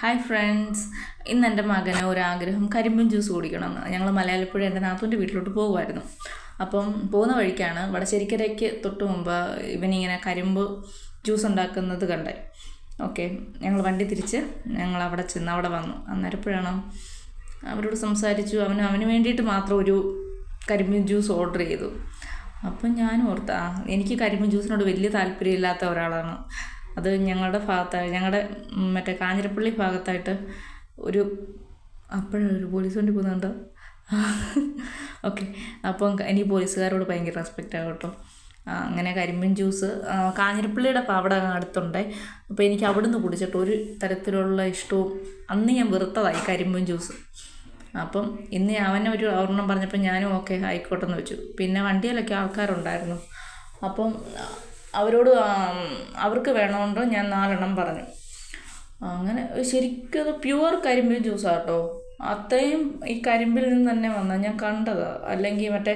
Hi friends ഇന്ന് എന്റെ മകന് ഒരാഗ്രഹം കരിമ്പൻ ജ്യൂസ് കുടിക്കണമെന്ന്. ഞങ്ങൾ മലയാളപ്പുഴ എന്റെ നാത്തൂന്റെ വീട്ടിലോട്ട് പോകുമായിരുന്നു അപ്പം പോകുന്ന വഴിക്കാണ് വടശ്ശേരിക്കരയ്ക്ക് തൊട്ട് മുമ്പ് ഇവനിങ്ങനെ കരിമ്പ് ജ്യൂസ് ഉണ്ടാക്കുന്നത് കണ്ടേ. ഓക്കെ ഞങ്ങൾ വണ്ടി തിരിച്ച് ഞങ്ങൾ അവിടെ ചെന്ന് അവിടെ വന്നു. അന്നേരപ്പോഴാണ് അവരോട് സംസാരിച്ചു. അവന് അവന് വേണ്ടിയിട്ട് മാത്രം ഒരു കരിമ്പിൻ ജ്യൂസ് ഓർഡർ ചെയ്തു. അപ്പം ഞാൻ ഓർത്താ എനിക്ക് കരിമ്പിൻ ജ്യൂസിനോട് വലിയ താല്പര്യമില്ലാത്ത ഒരാളാണ്. അത് ഞങ്ങളുടെ ഭാഗത്തായി ഞങ്ങളുടെ മറ്റേ കാഞ്ഞിരപ്പള്ളി ഭാഗത്തായിട്ട് ഒരു അപ്പോഴാണ് ഒരു പോലീസ് വണ്ടി പോകുന്നുണ്ട്. ഓക്കെ അപ്പം എനിക്ക് പോലീസുകാരോട് ഭയങ്കര റെസ്പെക്റ്റ് ആകും കേട്ടോ. അങ്ങനെ കരിമ്പിൻ ജ്യൂസ് കാഞ്ഞിരപ്പള്ളിയുടെ അവിടെ അടുത്തുണ്ട്. അപ്പോൾ എനിക്ക് അവിടുന്ന് കുടിച്ചിട്ട് ഒരു തരത്തിലുള്ള ഇഷ്ടവും അന്ന് ഞാൻ വെറുത്തതായി കരിമ്പിൻ ജ്യൂസ് അപ്പം ഇന്ന് അവനെ ഒരു ഒരെണ്ണം പറഞ്ഞപ്പോൾ ഞാനും ഓക്കെ ആയിക്കോട്ടെ എന്ന് വെച്ചു. പിന്നെ വണ്ടിയിലൊക്കെ ആൾക്കാരുണ്ടായിരുന്നു. അപ്പം അവരോട് അവർക്ക് വേണമെന്ന് ഞാൻ നാലെണ്ണം പറഞ്ഞു. അങ്ങനെ ശരിക്കും അത് പ്യുവർ കരിമ്പിൻ ജ്യൂസാണ് കേട്ടോ അത്രയും ഈ കരിമ്പിൽ നിന്ന് തന്നെ വന്ന ഞാൻ കണ്ടതാ. അല്ലെങ്കിൽ മറ്റേ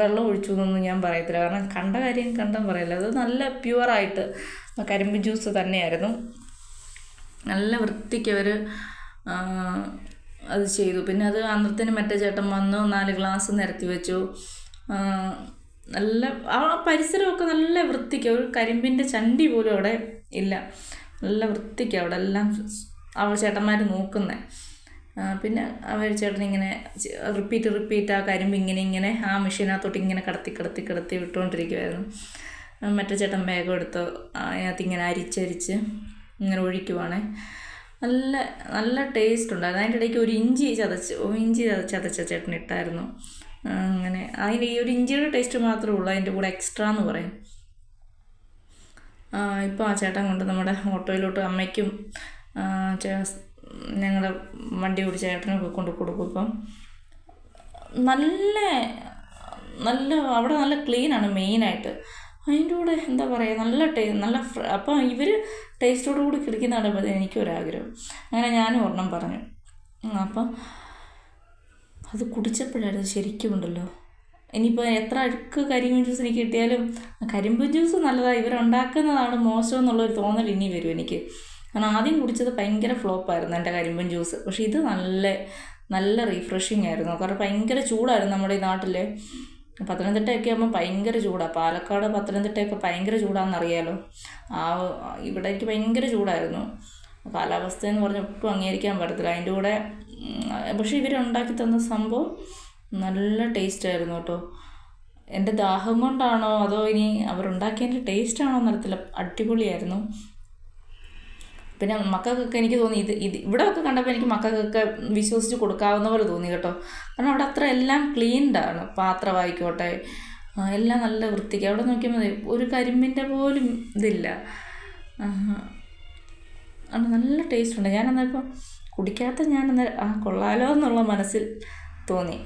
വെള്ളം ഒഴിച്ചു എന്നൊന്നും ഞാൻ പറയത്തില്ല. കാരണം കണ്ട കാര്യം കണ്ടെന്ന് പറയില്ല. അത് നല്ല പ്യുവറായിട്ട് കരിമ്പിൻ ജ്യൂസ് തന്നെയായിരുന്നു. നല്ല വൃത്തിക്ക് അവർ അത് ചെയ്തു. പിന്നെ അത് അന്നത്തിന് മറ്റേ ചേട്ടൻ വന്നു നാല് ഗ്ലാസ് നിരത്തി വെച്ചു. നല്ല ആ പരിസരമൊക്കെ നല്ല വൃത്തിക്ക് ഒരു കരിമ്പിന്റെ ചണ്ടി പോലും അവിടെ ഇല്ല. നല്ല വൃത്തിക്ക് അവിടെ എല്ലാം അവൾ ചേട്ടന്മാർ നോക്കുന്നത് പിന്നെ അവർ ചേട്ടൻ ഇങ്ങനെ റിപ്പീറ്റ് റിപ്പീറ്റ് ആ കരിമ്പ് ഇങ്ങനെ ഇങ്ങനെ ആ മെഷീനകത്തോട്ട് ഇങ്ങനെ കടത്തി കടത്തി കടത്തി വിട്ടുകൊണ്ടിരിക്കുമായിരുന്നു മറ്റേ ചേട്ടൻ വേഗം എടുത്ത് അതിനകത്ത് ഇങ്ങനെ അരിച്ചരിച്ച് ഇങ്ങനെ ഒഴിക്കുവാണേ. നല്ല നല്ല ടേസ്റ്റ് ഉണ്ടായിരുന്നു. അതിന്റെ ഇടയ്ക്ക് ഒരു ഇഞ്ചി ചതച്ച് ഇഞ്ചി ചതച്ച് ചേട്ടൻ ഇട്ടായിരുന്നു. അങ്ങനെ. അതിന് ഈ ഒരു ഇഞ്ചിയുടെ ടേസ്റ്റ് മാത്രമേ ഉള്ളൂ അതിന്റെ കൂടെ എക്സ്ട്രാ എന്ന് പറയും. ഇപ്പോൾ ആ ചേട്ടൻ കൊണ്ട് നമ്മുടെ ഓട്ടോയിലോട്ട് അമ്മയ്ക്കും ഞങ്ങളുടെ വണ്ടി ഓടിച്ച ചേട്ടനൊക്കെ കൊണ്ട് കൊടുക്കും ഇപ്പം. നല്ല നല്ല അവിടെ നല്ല ക്ലീനാണ് മെയിനായിട്ട് അതിന്റെ കൂടെ എന്താ പറയുക നല്ല ടേ നല്ല അപ്പം ഇവർ ടേസ്റ്റോട് കൂടി കിടക്കുന്ന എനിക്കൊരാഗ്രഹം. അങ്ങനെ ഞാനും ഒരെണ്ണം പറഞ്ഞു. അപ്പം അത് കുടിച്ചപ്പോഴാണ് ശരിക്കും ഉണ്ടല്ലോ. ഇനിയിപ്പോൾ എത്ര അഴുക്ക് കരിമ്പൻ ജ്യൂസ് എനിക്ക് കിട്ടിയാലും കരിമ്പൻ ജ്യൂസ് നല്ലതാണ് ഇവരുണ്ടാക്കുന്നതാണ് മോശം എന്നുള്ളൊരു തോന്നൽ ഇനി വരും എനിക്ക്. കാരണം ആദ്യം കുടിച്ചത് ഭയങ്കര ഫ്ലോപ്പായിരുന്നു എന്റെ കരിമ്പൻ ജ്യൂസ് പക്ഷേ ഇത് നല്ല നല്ല റീഫ്രഷിങ് ആയിരുന്നു. കാരണം ഭയങ്കര ചൂടായിരുന്നു നമ്മുടെ ഈ നാട്ടിൽ പത്തനംതിട്ടയൊക്കെ ആകുമ്പോൾ ഭയങ്കര ചൂടാണ് പാലക്കാട് പത്തനംതിട്ടയൊക്കെ ഭയങ്കര ചൂടാണെന്നറിയാലോ. ആ ഇവിടേക്ക് ഭയങ്കര ചൂടായിരുന്നു. കാലാവസ്ഥ എന്ന് പറഞ്ഞാൽ ഒട്ടും അംഗീകരിക്കാൻ പറ്റത്തില്ല. അതിന്റെ കൂടെ പക്ഷെ ഇവരുണ്ടാക്കി തന്ന സംഭവം നല്ല ടേസ്റ്റ് ആയിരുന്നു കേട്ടോ. എന്റെ ദാഹം കൊണ്ടാണോ അതോ ഇനി അവരുണ്ടാക്കിയതിന്റെ ടേസ്റ്റ് ആണോ എന്നറിയത്തില്ല അടിപൊളിയായിരുന്നു. പിന്നെ മക്കൾക്കൊക്കെ എനിക്ക് തോന്നി ഇത് ഇത് ഇവിടെ ഒക്കെ കണ്ടപ്പോൾ എനിക്ക് മക്കൾക്കൊക്കെ വിശ്വസിച്ച് കൊടുക്കാവുന്ന പോലെ തോന്നി കേട്ടോ. കാരണം അവിടെ അത്ര എല്ലാം ക്ലീൻഡാണ് പാത്രമായിക്കോട്ടെ എല്ലാം നല്ല വൃത്തിക്ക്. അവിടെ നോക്കിയാൽ മതി ഒരു കരിമ്പിന്റെ പോലും ഇതില്ല. അത് നല്ല ടേസ്റ്റ് ഉണ്ട്. ഞാൻ അന്നേരം കുടിക്കാത്ത ഞാൻ അന്നേരം ആ കൊള്ളാലോ എന്നുള്ള മനസ്സിൽ തോന്നി.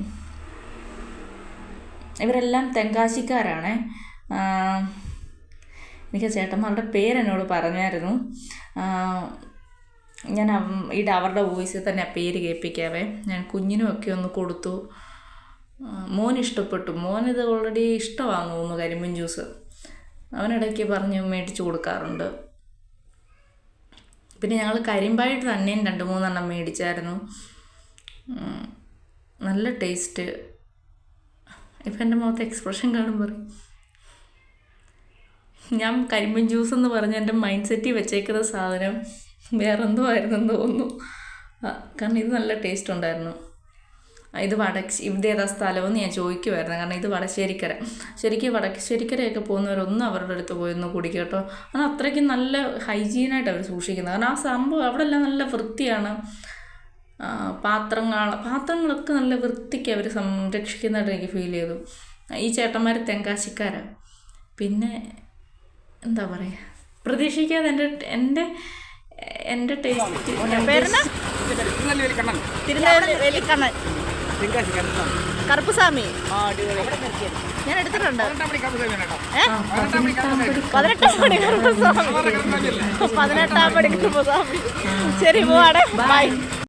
ഇവരെല്ലാം തെങ്കാശിക്കാരാണ്. എനിക്ക് ചേട്ടന്മാരുടെ പേരെന്നോട് പറഞ്ഞായിരുന്നു. ഞാൻ ഇവിടെ അവരുടെ വോയിസിൽ തന്നെ ആ പേര് കേൾപ്പിക്കാവേ. ഞാൻ കുഞ്ഞിനും ഒക്കെ ഒന്ന് കൊടുത്തു. മോൻ ഇഷ്ടപ്പെട്ടു. മോനിത് ഓൾറെഡി ഇഷ്ടമാണെന്ന് തോന്നുന്നു കരിമ്പിൻ ജ്യൂസ് അവനിടയ്ക്ക് പറഞ്ഞ് മേടിച്ച് കൊടുക്കാറുണ്ട്. പിന്നെ ഞങ്ങൾ കരിമ്പായിട്ട് തന്നെയും രണ്ട് മൂന്നെണ്ണം മേടിച്ചായിരുന്നു. നല്ല ടേസ്റ്റ് ഇപ്പം എന്റെ മുഖത്ത് എക്സ്പ്രഷൻ കാണുമ്പോൾ ഞാൻ കരിമ്പിൻ ജ്യൂസ് എന്ന് പറഞ്ഞ എന്റെ മൈൻഡ് സെറ്റിൽ വെച്ചേക്കുന്ന സാധനം വേറെന്തോ ആയിരുന്നെന്ന് തോന്നുന്നു. കാരണം ഇത് നല്ല ടേസ്റ്റ് ഉണ്ടായിരുന്നു. ഇത് വടക്ക് ഇവിടെ ഏതാ സ്ഥലമെന്ന് ഞാൻ ചോദിക്കുമായിരുന്നു കാരണം ഇത് വടശ്ശേരിക്കര. ശരിക്കും വടശ്ശേരിക്കരയൊക്കെ പോകുന്നവരൊന്നും അവരുടെ അടുത്ത് പോയി ഒന്ന് കുടിക്കുക കേട്ടോ. കാരണം അത്രയ്ക്കും നല്ല ഹൈജീനായിട്ട് അവർ സൂക്ഷിക്കുന്നത്. കാരണം ആ സംഭവം അവിടെ എല്ലാം നല്ല വൃത്തിയാണ്. പാത്രങ്ങൾ പാത്രങ്ങളൊക്കെ നല്ല വൃത്തിക്ക് അവർ സംരക്ഷിക്കുന്നതായിട്ട് എനിക്ക് ഫീൽ ചെയ്തു. ഈ ചേട്ടന്മാർ തെങ്കാശിക്കാരാണ് പിന്നെ എന്താ പറയുക പ്രതീക്ഷിക്കാതെ എന്റെ എന്റെ എന്റെ ടേസ്റ്റ് തിരുനെല്ലി കണ്ണൻ തിരുനെല്ലി കറുപ്പുസ്വാമി. ഞാൻ എടുത്തിട്ടുണ്ട്. പതിനെട്ടാം പടി കറുപ്പുസ്വാമി പതിനെട്ടാം പടി കറുപ്പുസ്വാമി ശരി പോവാടെ. ബൈ